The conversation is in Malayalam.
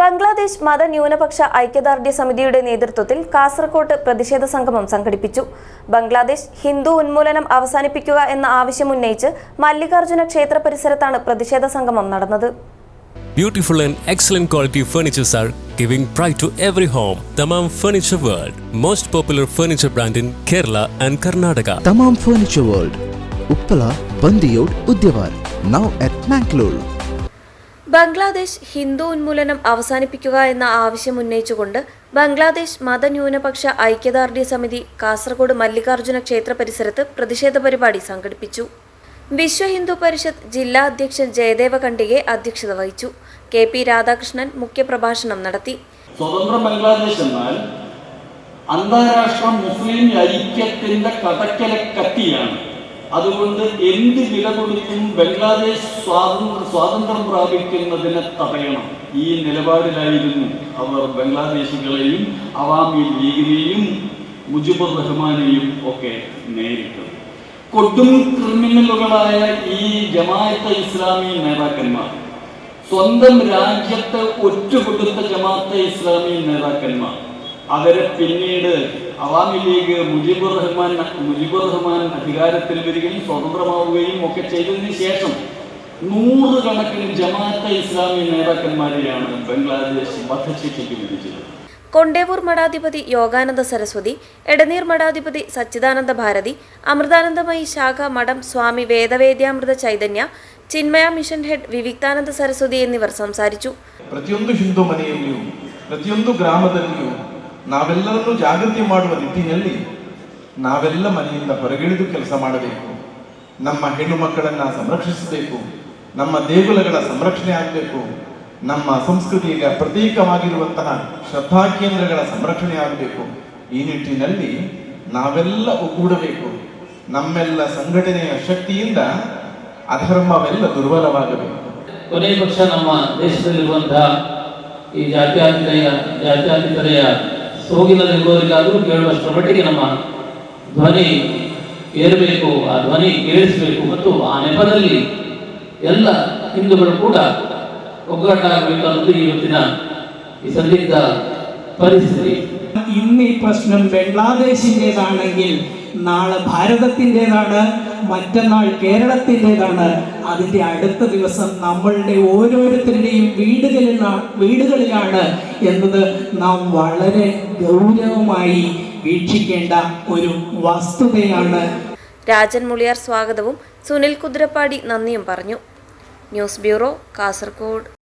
ബംഗ്ലാദേശ് മത ന്യൂനപക്ഷ ഐക്യദാർഢ്യ സമിതിയുടെ നേതൃത്വത്തിൽ കാസർകോട്ട് പ്രതിഷേധ സംഗമം സംഘടിപ്പിച്ചു. ബംഗ്ലാദേശ് ഹിന്ദു ഉന്മൂലനം അവസാനിപ്പിക്കുക എന്ന ആവശ്യം ഉന്നയിച്ച് മല്ലികാർജുന ക്ഷേത്ര പരിസരത്താണ് പ്രതിഷേധ സംഗമം നടന്നത്. Beautiful and excellent quality furnitures are giving pride to every home Thamam furniture world most popular furniture brand in Kerala and Karnataka Thamam furniture world Uppala Bandiyod Udyavar now at Mangalore Bangladesh Hindu ഉന്മൂലനം അവസാനിപ്പിക്കുക എന്ന ആവശ്യം ഉന്നയിച്ചുകൊണ്ട് ബംഗ്ലാദേശ് മതന്യൂനപക്ഷ ഐക്യദാർഢ്യ സമിതി കാസർഗോഡ് മല്ലികാർജുന ക്ഷേത്ര പരിസരത്ത് പ്രതിഷേധ പരിപാടി സംഘടിപ്പിച്ചു. വിശ്വ ഹിന്ദു പരിഷത്ത് ജില്ലാ അധ്യക്ഷൻ ജയദേവ കണ്ടികെ അധ്യക്ഷത വഹിച്ചു. കെ പി രാധാകൃഷ്ണൻ മുഖ്യപ്രഭാഷണം നടത്തി. സ്വതന്ത്ര ബംഗ്ലാദേശ് എന്നാൽ അന്താരാഷ്ട്ര മുസ്ലിം ഐക്യത്തിന്റെ കടക്കല അതുകൊണ്ട് എന്ത് വില കൊടുത്തും ബംഗ്ലാദേശ് സ്വാതന്ത്ര്യ സ്വാതന്ത്ര്യം പ്രാപിക്കുന്നതിനെ തടയണം. ഈ നിലപാടിലായിരുന്നു അവർ ബംഗ്ലാദേശികളെയും അവാമി ലീഗിനെയും മുജിബുർ റഹ്മാനെയും ഒക്കെ നേരിട്ടത്. കൊടും ക്രിമിനലുകളായ ഈ ജമാഅത്തെ ഇസ്ലാമി നേതാക്കന്മാർ സ്വന്തം രാജ്യത്തെ ഒറ്റുകൊടുത്ത ജമാഅത്തെ ഇസ്ലാമി നേതാക്കന്മാർ അവരെ പിന്നീട് അവാമി ലീഗ് മുജീബുർ റഹ്മാൻ മുജീബുർ റഹ്മാൻ അധികാരത്തിൽ വരികയും സ്വതന്ത്രമാവുകയും ഒക്കെ ചെയ്തതിന് ശേഷം നൂറുകണക്കിന് ജമാഅത്തെ ഇസ്ലാമി നേതാക്കന്മാരെയാണ് ബംഗ്ലാദേശ് വധശിക്ഷയ്ക്ക് വിധിച്ചത് കൊണ്ടേവൂർ മഠാധിപതി യോഗാനന്ദ സരസ്വതി എടനീർ മഠാധിപതി സച്ചിദാനന്ദ ഭാരതി അമൃതാനന്ദമയി ശാഖ മഠം സ്വാമി വേദവേദ്യാമൃത ചൈതന്യ ചിന്മയ മിഷൻ ഹെഡ് വിവിക്താനന്ദ സരസ്വതി എന്നിവർ സംസാരിച്ചു ಪ್ರತಿಯೊಂದು ಹಿಂದೂ ಮನೆಯಲ್ಲಿಯೂ ಪ್ರತಿಯೊಂದು ಗ್ರಾಮದಲ್ಲಿಯೂ ನಾವೆಲ್ಲರನ್ನೂ ಜಾಗೃತಿ ಮಾಡುವ ನಿಟ್ಟಿನಲ್ಲಿ ನಾವೆಲ್ಲ ಮನೆಯಿಂದ ಹೊರಗಿಳಿದು ಕೆಲಸ ಮಾಡಬೇಕು. ನಮ್ಮ ಹೆಣ್ಣು ಮಕ್ಕಳನ್ನ ಸಂರಕ್ಷಿಸಬೇಕು. ನಮ್ಮ ದೇಗುಲಗಳ ಸಂರಕ್ಷಣೆ ಆಗಬೇಕು. ನಮ್ಮ ಸಂಸ್ಕೃತಿಯ ಪ್ರತೀಕವಾಗಿರುವಂತಹ ಶ್ರದ್ಧಾ ಕೇಂದ್ರಗಳ ಸಂರಕ್ಷಣೆ ಆಗಬೇಕು. ಈ ನಿಟ್ಟಿನಲ್ಲಿ ನಾವೆಲ್ಲ ಒಗ್ಗೂಡಬೇಕು. ನಮ್ಮೆಲ್ಲ ಸಂಘಟನೆಯ ಶಕ್ತಿಯಿಂದ ಅಧರ್ಮವೆಲ್ಲ ದುರ್ಬಲವಾಗಬೇಕು. ಕೊನೆ ಪಕ್ಷ ನಮ್ಮ ದೇಶದಲ್ಲಿರುವಂತಹ ಈ ಜಾತ್ಯಾತೀತ ಜಾತ್ಯಾತೀತರೆಯ ಸೋಗಿನಲ್ಲಿರುವವರಿಗಾದರೂ ಕೇಳುವಷ್ಟರ ಮಟ್ಟಿಗೆ ನಮ್ಮ ಧ್ವನಿ ಏರಬೇಕು ಆ ಧ್ವನಿ ಕೇಳಿಸಬೇಕು ಮತ್ತು ಆ ನೆಪದಲ್ಲಿ ಎಲ್ಲ ಹಿಂದೂಗಳು ಕೂಡ ಒಗ್ಗಟ್ಟಾಗಬೇಕು ಅನ್ನೋದು ಇವತ್ತಿನ ಈ ಸಂದಿಗ್ಧ ಪರಿಸ್ಥಿತಿ ഇന്ന് ഈ പ്രശ്നം ബംഗ്ലാദേശിൻ്റെതാണെങ്കിൽ നാളെ ഭാരതത്തിൻ്റെതാണ് മറ്റന്നാൾ കേരളത്തിന്റെതാണ്. അതിന്റെ അടുത്ത ദിവസം നമ്മളുടെ ഓരോരുത്തരുടെയും വീടുകളിലാണ് വീടുകളിലാണ് എന്നത് നാം വളരെ ഗൗരവമായി വീക്ഷിക്കേണ്ട ഒരു വസ്തുതയാണ്. രാജൻ മുളിയാർ സ്വാഗതവും സുനിൽ കുതിരപ്പാടി നന്ദിയും പറഞ്ഞു. News bureau Kasaragod